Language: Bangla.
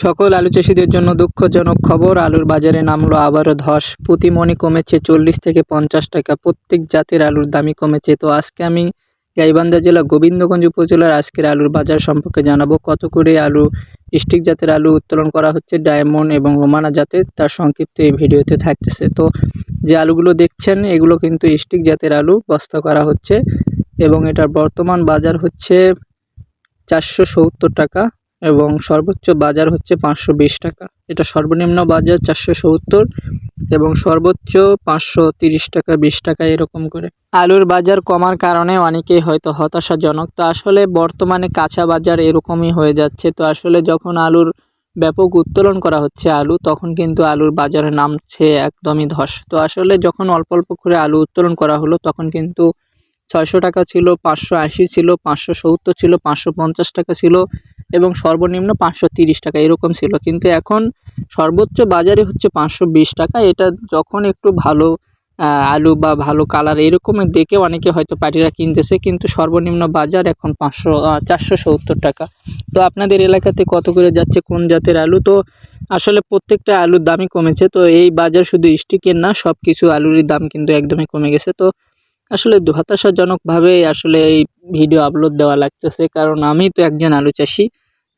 সকল আলু চাষিদের জন্য দুঃখজনক খবর, আলুর বাজারে নামলো আবারও ধস। প্রতি মণি কমেছে চল্লিশ থেকে পঞ্চাশ টাকা। প্রত্যেক জাতের আলুর দামই কমেছে। তো আজকে আমি গাইবান্ধা জেলা গোবিন্দগঞ্জ উপজেলার আজকের আলুর বাজার সম্পর্কে জানাব। কত করে আলু, স্টিক জাতের আলু উত্তোলন করা হচ্ছে ডায়মন্ড এবং রোমানা জাতের তার সংক্ষিপ্ত এই ভিডিওতে থাকতেছে। তো যে আলুগুলো দেখছেন, এগুলো কিন্তু স্টিক জাতের আলু, বস্তা করা হচ্ছে এবং এটার বর্তমান বাজার হচ্ছে চারশো সত্তর টাকা। এবং সর্বোচ্চ বাজার হচ্ছে পাঁচশো বিশ টাকা। এটা সর্বনিম্ন বাজার চারশো সত্তর এবং সর্বোচ্চ পাঁচশো তিরিশ টাকা, বিশ টাকা এরকম করে। আলুর বাজার কমার কারণে অনেকেই হয়তো হতাশাজনক। তো আসলে বর্তমানে কাঁচা বাজার এরকমই হয়ে যাচ্ছে। তো আসলে যখন আলুর ব্যাপক উত্তোলন করা হচ্ছে আলু, তখন কিন্তু আলুর বাজারে নামছে একদমই ধস। তো আসলে যখন অল্প অল্প করে আলু উত্তোলন করা হলো, তখন কিন্তু ছয়শো টাকা ছিল, পাঁচশো আশি ছিল, পাঁচশো সত্তর ছিল, পাঁচশো পঞ্চাশ টাকা ছিল এবং সর্বনিম্ন পাঁচশো তিরিশ টাকা, এরকম ছিল। কিন্তু এখন সর্বোচ্চ বাজারে হচ্ছে পাঁচশো বিশ টাকা। এটা যখন একটু ভালো আলু বা ভালো কালার এরকম দেখে অনেকে হয়তো পাটিরা কিনতেছে, কিন্তু সর্বনিম্ন বাজার এখন পাঁচশো চারশো সত্তর টাকা। তো আপনাদের এলাকাতে কত করে যাচ্ছে, কোন জাতের আলু? তো আসলে প্রত্যেকটা আলুর দামই কমেছে। তো এই বাজার শুধু স্টিকের না সব কিছু আলুরই দাম কিন্তু একদমই কমে গেছে। তো আসলে হতাশাজনকভাবে আসলে এই ভিডিও আপলোড দেওয়া লাগতেছে, কারণ আমি তো একজন আলু চাষি।